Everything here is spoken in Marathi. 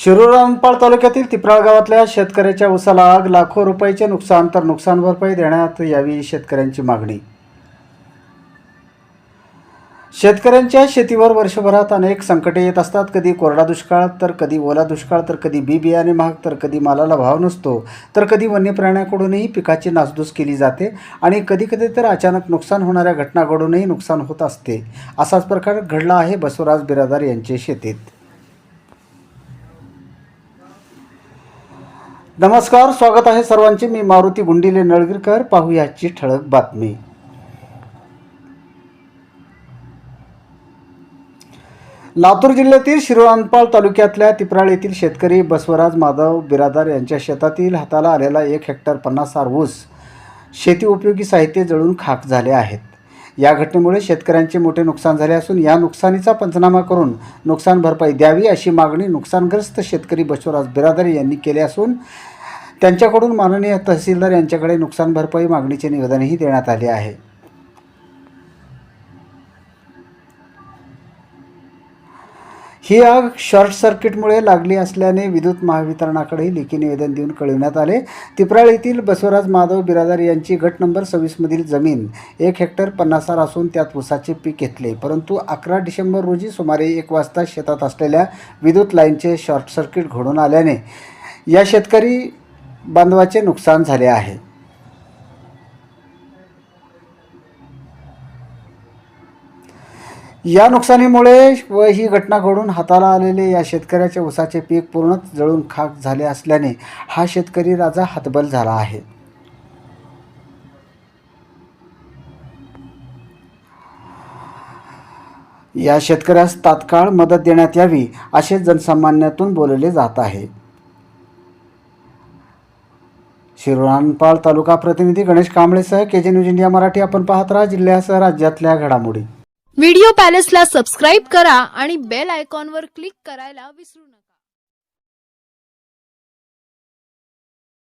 शिरूर तालुक्यातील तिपराळ गावातल्या शेतकऱ्याच्या उसाला आग लाखो रुपयाचे नुकसान तर नुकसान भरपाई देण्यात यावी शेतकऱ्यांची मागणी. शेतकऱ्यांच्या शेतीवर वर्षभरात अनेक संकटे येत असतात. कधी कोरडा दुष्काळ तर कधी ओला दुष्काळ तर कधी बी बियाणे महाग तर कधी मालाला भाव नसतो. तर कधी वन्य प्राण्याकडूनही पिकाची नासधूस केली जाते आणि कधी कधी तर अचानक नुकसान होणाऱ्या घटना घडूनही नुकसान होत असते. असाच प्रकार घडला आहे बसवराज बिरादार यांचे शेतीत. नमस्कार स्वागत आहे सर्वांचे. मी मारुती गुंडिले नळगीरकर. पाहूयाची ठळक बातमी. लातूर जिल्ह्यातील शिरोळांपाळ तालुक्यातल्या तिप्राळ येथील शेतकरी बसवराज माधव बिरादार यांच्या शेतातील हाताला आलेला एक हेक्टर पन्नास हार ऊस शेती उपयोगी साहित्य जळून खाक झाले आहेत. या घटनेमुळे शेतकऱ्यांचे मोठे नुकसान झाले असून या नुकसानीचा पंचनामा करून नुकसान भरपाई द्यावी अशी मागणी नुकसानग्रस्त शेतकरी बसवराज बिरादार यांनी केली असून त्यांच्याकडून माननीय तहसीलदार यांच्याकडे नुकसान भरपाई मागणीचे निवेदनही देण्यात आले आहे. ही आग शॉर्ट सर्किटमुळे लागली असल्याने विद्युत महावितरणाकडे लेखी निवेदन देऊन कळविण्यात आले. तिप्राळ येथील बसवराज माधव बिरादार यांची गट नंबर सव्वीसमधील जमीन एक हेक्टर पन्नासार असून त्यात ऊसाचे पीक घेतले. परंतु अकरा डिसेंबर रोजी सुमारे एक वाजता शेतात असलेल्या विद्युत लाईनचे शॉर्ट सर्किट घडून आल्याने या शेतकरी बांधवाचे नुकसान झाले आहे. या नुकसानीमुळे व ही घटना घडून हाताला आलेले या शेतकऱ्याच्या ऊसाचे पीक पूर्णच जळून खाक झाले असल्याने हा शेतकरी राजा हतबल झाला आहे. या शेतकऱ्यास तात्काळ मदत देण्यात यावी असे जनसामान्यातून बोलले जात आहे. शिरोळानपाळ तालुका प्रतिनिधी गणेश कांबळेसह के जे न्यूज इंडिया मराठी आपण पाहत राहा जिल्ह्यासह राज्यातल्या घडामोडी. व्हिडिओ पॅलेसला सबस्क्राईब करा आणि बेल आयकॉनवर क्लिक करायला विसरू नका.